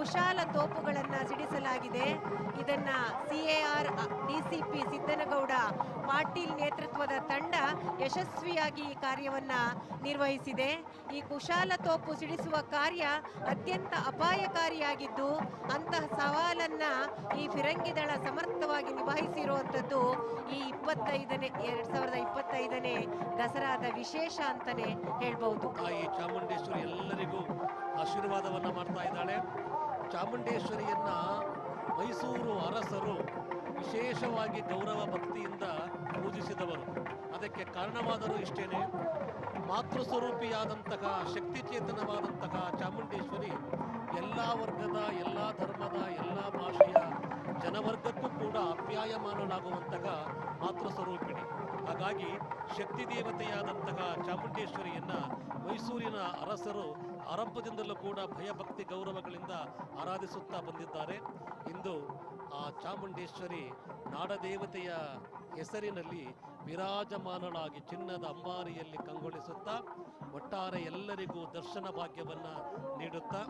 ಕುಶಾಲ ತೋಪುಗಳನ್ನು ಸಿಡಿಸಲಾಗಿದೆ. ಇದನ್ನ CAR DCP Siddanagouda Patil ನೇತೃತ್ವದ ತಂಡ ಯಶಸ್ವಿಯಾಗಿ ಈ ಕಾರ್ಯವನ್ನ ನಿರ್ವಹಿಸಿದೆ. ಈ ಕುಶಾಲ ತೋಪು ಸಿಡಿಸುವ ಕಾರ್ಯ ಅತ್ಯಂತ ಅಪಾಯಕಾರಿಯಾಗಿದ್ದು, ಅಂತಹ ಸವಾಲನ್ನ ಈ ಫಿರಂಗಿ ದಳ ಸಮರ್ಥವಾಗಿ ನಿಭಾಯಿಸಿರುವಂಥದ್ದು ಈ ಇಪ್ಪತ್ತೈದನೇ, ಎರಡ್ ಸಾವಿರದ ಇಪ್ಪತ್ತೈದನೇ ದಸರಾದ ವಿಶೇಷ ಅಂತಾನೆ ಹೇಳ್ಬಹುದು. ಚಾಮುಂಡೇಶ್ವರಿ ಎಲ್ಲರಿಗೂ ಆಶೀರ್ವಾದವನ್ನ ಮಾಡ್ತಾ ಇದ್ದಾಳೆ. ಚಾಮುಂಡೇಶ್ವರಿಯನ್ನ ಮೈಸೂರು ಅರಸರು ವಿಶೇಷವಾಗಿ ಗೌರವ ಭಕ್ತಿಯಿಂದ ಪೂಜಿಸಿದವರು. ಅದಕ್ಕೆ ಕಾರಣವಾದರೂ ಇಷ್ಟೇನೆ, ಮಾತೃಸ್ವರೂಪಿಯಾದಂತಹ ಸ್ವರೂಪಿಯಾದಂತಹ ಶಕ್ತಿ ಚೇತನವಾದಂತಹ ಚಾಮುಂಡೇಶ್ವರಿ ಎಲ್ಲ ವರ್ಗದ, ಎಲ್ಲ ಧರ್ಮದ, ಎಲ್ಲ ಭಾಷೆಯ ಜನವರ್ಗಕ್ಕೂ ಕೂಡ ಅಪ್ಯಾಯಮಾನನಾಗುವಂತಹ ಮಾತೃ ಸ್ವರೂಪಿಣಿ ಹಾಗಾಗಿ ಶಕ್ತಿ ದೇವತೆಯಾದಂತಹ ಚಾಮುಂಡೇಶ್ವರಿಯನ್ನ ಮೈಸೂರಿನ ಅರಸರು ಆರಂಭದಿಂದಲೂ ಕೂಡ ಭಯಭಕ್ತಿ ಗೌರವಗಳಿಂದ ಆರಾಧಿಸುತ್ತಾ ಬಂದಿದ್ದಾರೆ. ಇಂದು ಆ ಚಾಮುಂಡೇಶ್ವರಿ ನಾಡದೇವತೆಯ ಹೆಸರಿನಲ್ಲಿ ವಿರಾಜಮಾನಳಾಗಿ ಚಿನ್ನದ ಅಂಬಾರಿಯಲ್ಲಿ ಕಂಗೊಳಿಸುತ್ತಾ, ಒಟ್ಟಾರೆ ಎಲ್ಲರಿಗೂ ದರ್ಶನ ಭಾಗ್ಯವನ್ನ ನೀಡುತ್ತಾ